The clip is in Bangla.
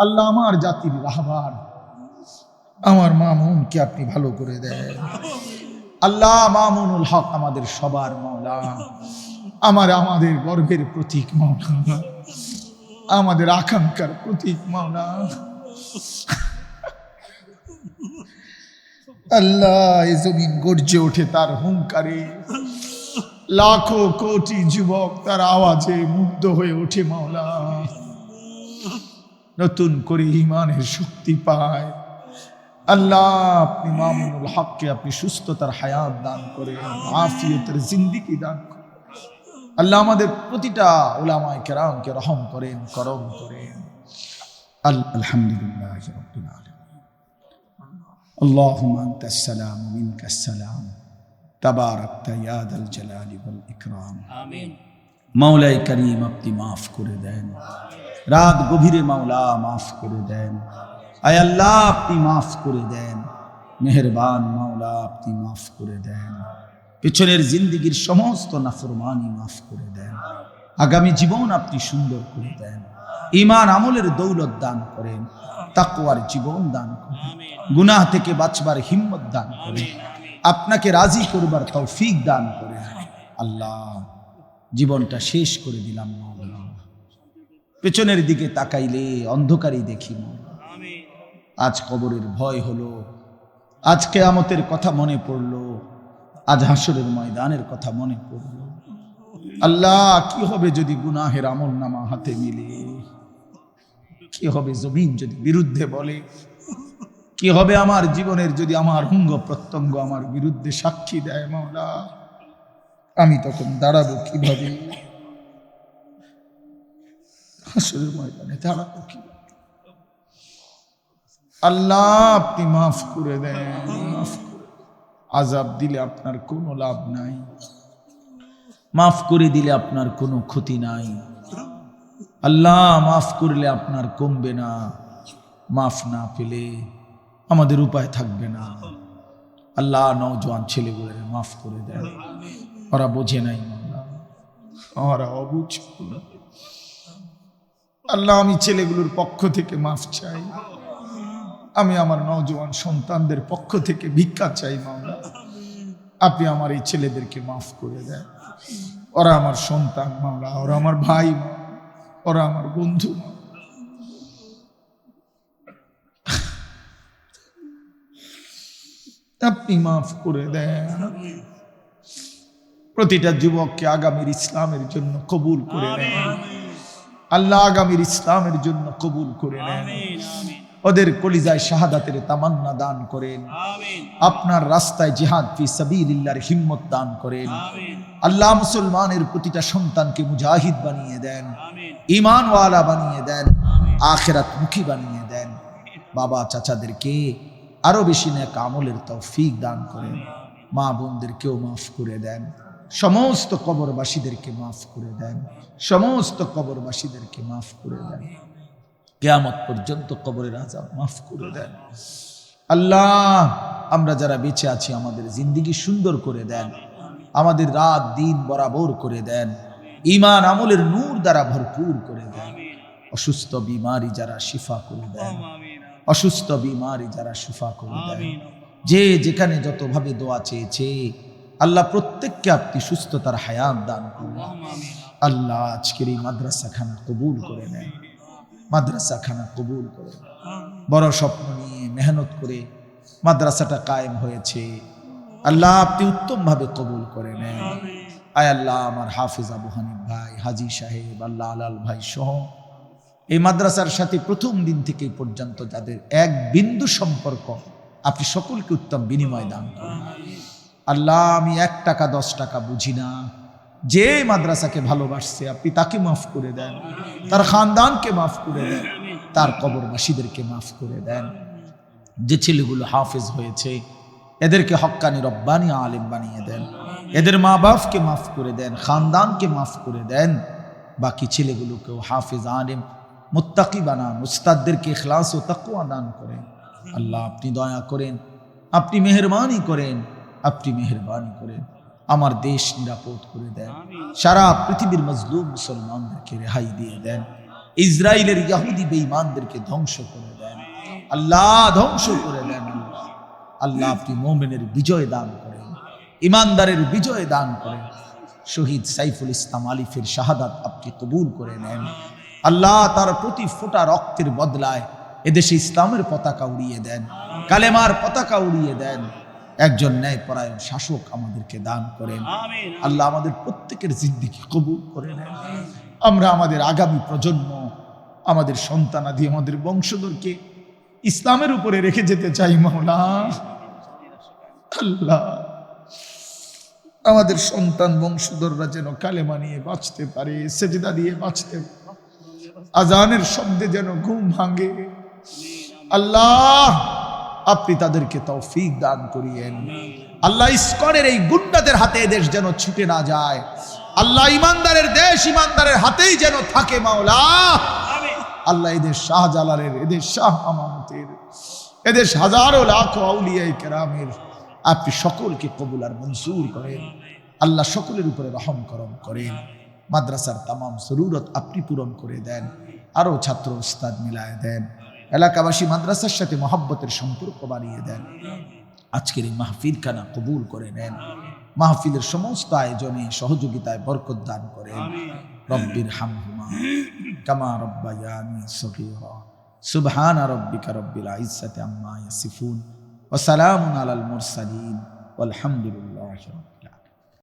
আল্লাহ আমার জাতির রাহবার। আমার মামুনকে আপনি ভালো করে দেন। আল্লাহ মামুনুল হক আমাদের সবার মাওলা। আমার আমাদের গর্বের প্রতীক মাওলা। আমাদের আকাঙ্ক্ষার প্রতীক মাওলা। আল্লাহ এই জমিন গর্জে ওঠে তার হুঙ্কারে। লাখো কোটি যুবক তার আওয়াজে মুগ্ধ হয়ে ওঠে মাওলা। নতুন করে ইমানের শক্তি পায় আল্লাহ আপনি মামুনুল হককে আপনি সুস্থতার হায়াত দান করেন আফিয়তের জিন্দিগি দান করেন আল্লাহ আমাদের প্রতিটা ওলামায় কেরামকে রহম করেন করম করেন আল- আলহামদুলিল্লাহ রব্বিল আলামিন اللهم أنت السلام ومنك السلام تباركت يا ذا الجلال والإكرام আমিন মাওলাই করিম আপনি মাফ করে দেন রাত গভীরে মাওলা মাফ করে দেন। আয় আল্লাহ আপনি মাফ করে দেন। মেহেরবান মাওলা আপনি মাফ করে দেন। পেছনের জিন্দিগির সমস্ত নাফরমানি মাফ করে দেন। আগামী জীবন আপনি সুন্দর করে দেন। ইমান আমলের দৌলত দান করেন। তাকওয়ার জীবন দান করেন। গুনাহ থেকে বাঁচবার হিম্মত দান করেন। আপনাকে রাজি করবার তৌফিক দান করেন। আল্লাহ জীবনটা শেষ করে দিলাম মাওলা। পেছনের দিকে তাকাইলে অন্ধকারই দেখি আজ কবরের ভয় হলো আজ কেয়ামতের কথা মনে পড়ল আজ হাসরের ময়দানের কথা মনে পড়ল। আল্লাহ কি হবে যদি গুনাহের আমল নামা হাতে মিলে? কি হবে জমিন যদি বিরুদ্ধে বলে? কি হবে আমার জীবনের যদি আমার হুঙ্গ প্রত্যঙ্গ আমার বিরুদ্ধে সাক্ষী দেয় মাওলা? আমি তখন দাঁড়াবো কীভাবে? হাসরের ময়দানে দাঁড়াবো কীভাবে আল্লাহ, আপনি মাফ করে দেন, মাফ আজাব দিলে আপনার কোনো লাভ নাই। মাফ করে দিলে আপনার কোনো ক্ষতি নাই। আল্লাহ, মাফ করলে আপনার কমবে না। মাফ না পেলে আমাদের উপায় থাকবে না। আল্লাহ, নওজোয়ান ছেলেগুলোর মাফ করে দেন। ওরা বোঝে নাই। ওরা অবুঝ। আল্লাহ, আমি ছেলেগুলোর পক্ষ থেকে মাফ চাই। আমি আমার নওজোয়ান সন্তানদের পক্ষ থেকে ভিক্ষা চাই মাওলা আপনি আমার এই ছেলেদেরকে মাফ করে দেন। ওরা আমার সন্তান মামলা ওরা আমার ভাই ওরা আমার বন্ধু আপনি মাফ করে দেন। প্রতিটা যুবককে আগামীর ইসলামের জন্য কবুল করে নেন আল্লাহ আগামীর ইসলামের জন্য কবুল করে নেন। ওদের কলিজায় শাহাদাতের তামান্না দান করেন। আপনার রাস্তায় জিহাদ ফি সাবিলিল্লাহর হিম্মত দান করেন। আল্লাহ মুসলমানের প্রতিটা সন্তানকে মুজাহিদ বানিয়ে দেন। ইমানওয়ালা বানিয়ে দেন। আখেরাত মুখী বানিয়ে দেন। বাবা চাচাদেরকে আরও বেশি নেক আমলের তৌফিক দান করেন। মা বোনদেরকেও মাফ করে দেন। সমস্ত কবরবাসীদেরকে মাফ করে দেন। সমস্ত কবরবাসীদেরকে মাফ করে দেন। কেয়ামত পর্যন্ত কবরের আজাব মাফ করে দেন। আল্লাহ, আমরা যারা বেঁচে আছি, আমাদের জিন্দিগি সুন্দর করে দেন। আমাদের রাত দিন বরাবর করে দেন। ইমান আমলের নূর দ্বারা ভরপুর করে দেন। অসুস্থ বিমারি যারা শিফা করে দেন। অসুস্থ বিমারি যারা শিফা করে দেন। যে যেখানে যতভাবে দোয়া চেয়েছে আল্লাহ প্রত্যেককে আপনি সুস্থতার হায়াত দান করুন। আল্লাহ আজকের এই মাদ্রাসা মাদ্রাসাখানা কবুল করে নেন। মাদ্রাসা মাদ্রাসাখানা কবুল করে। বড় স্বপ্ন নিয়ে মেহনত করে মাদ্রাসাটা কায়েম হয়েছে। আল্লাহ আপনি উত্তমভাবে কবুল করে নেন। আয় আল্লাহ আমার হাফিজ আবু হানিফ ভাই, হাজি সাহেব, আল্লাহ আলাল ভাই সহ এই মাদ্রাসার সাথে প্রথম দিন থেকে পর্যন্ত যাদের এক বিন্দু সম্পর্ক, আপনি সকলকে উত্তম বিনিময় দান করুন। আল্লাহ, আমি এক টাকা, দশ টাকা বুঝি না। যে মাদ্রাসাকে ভালোবাসছে, আপনি তাকে মাফ করে দেন। তার খানদানকে মাফ করে দেন। তার কবরবাসীদেরকে মাফ করে দেন। যে ছেলেগুলো হাফেজ হয়েছে, এদেরকে হক্কানি রব্বানি আলেম বানিয়ে দেন। এদের মা বাপকে মাফ করে দেন, খানদানকে মাফ করে দেন। বাকি ছেলেগুলোকেও হাফেজ, আলেম, মুত্তাকি বানান, উস্তাদদেরকে ইখলাস ও তাকুয়া দান করেন। আল্লাহ, আপনি দয়া করেন, আপনি মেহরবানি করেন। আপনি মেহরবানি করেন আমার দেশ নিরাপদ করে দেন। সারা পৃথিবীর মজলুম মুসলমানদেরকে রেহাই দিয়ে দেন। ইসরায়েলের ইয়াহুদি বেঈমানদেরকে ধ্বংস করে দেন। আল্লাহ ধ্বংস করে দেন আল্লাহ আপনি মোমেনের বিজয় দান করেন। ইমানদারের বিজয় দান করেন। শহীদ সাইফুল ইসলাম আলিফের শাহাদাত আপনি কবুল করে নেন। আল্লাহ তার প্রতি ফোটা রক্তের বদলায় এদেশে ইসলামের পতাকা উড়িয়ে দেন। কালেমার পতাকা উড়িয়ে দেন। একজন ন্যায় পরায়ণ শাসক আমাদেরকে দান করেন। আল্লাহ আমাদের প্রত্যেকের জিদ্দিকে কবুল করে নেন আমরা আমাদের আগামী প্রজন্ম আমাদের সন্তানাদি আমাদের বংশধরকে ইসলামের উপরে রেখে যেতে চাই মাওলা। আল্লাহ আমাদের সন্তান বংশধররা যেন কালেমা নিয়ে বাঁচতে পারে সেজদা দিয়ে বাঁচতে পারে। আজানের শব্দে যেন ঘুম ভাঙে। আল্লাহ আপনি তাদেরকে তৌফিক দান করিয়েন। আল্লাহ ইস্কনের এই গুন্ডাদের হাতে দেশ যেন ছুটে না যায়। আল্লাহ ইমানদারের দেশ ইমানদারের হাতেই যেন থাকে মাওলা। আল্লাহ এদের শাহজালালের এদের শাহ আমানতের এদের হাজারো লাখ আউলিয়াই কেরামের। আপনি সকলকে কবুল আর মনসুর করেন। আল্লাহ সকলের উপরে রহম করম করেন। মাদ্রাসার তামাম জরুরত আপনি পূরণ করে দেন। আরও ছাত্র উস্তাদ মিলায় দেন। এলাকাবাসী মাদ্রাসার সাথে মহাব্বতের সম্পর্ক বাড়িয়ে দেন। আজকের এই মাহফিল খানা কবুল করে নেন। মাহফিলের সমস্ত আয়োজনে সহযোগিতায় বরকত দান করেন। রব্বির হামহুমা কামা রব্বায়ানি সগীরা। সুবহান রব্বিকা রব্বিল ইজ্জাতি আম্মা ইয়াসিফুন। ওয়া সালামুন আলাল মুরসালিন। ওয়ালহামদুলিল্লাহি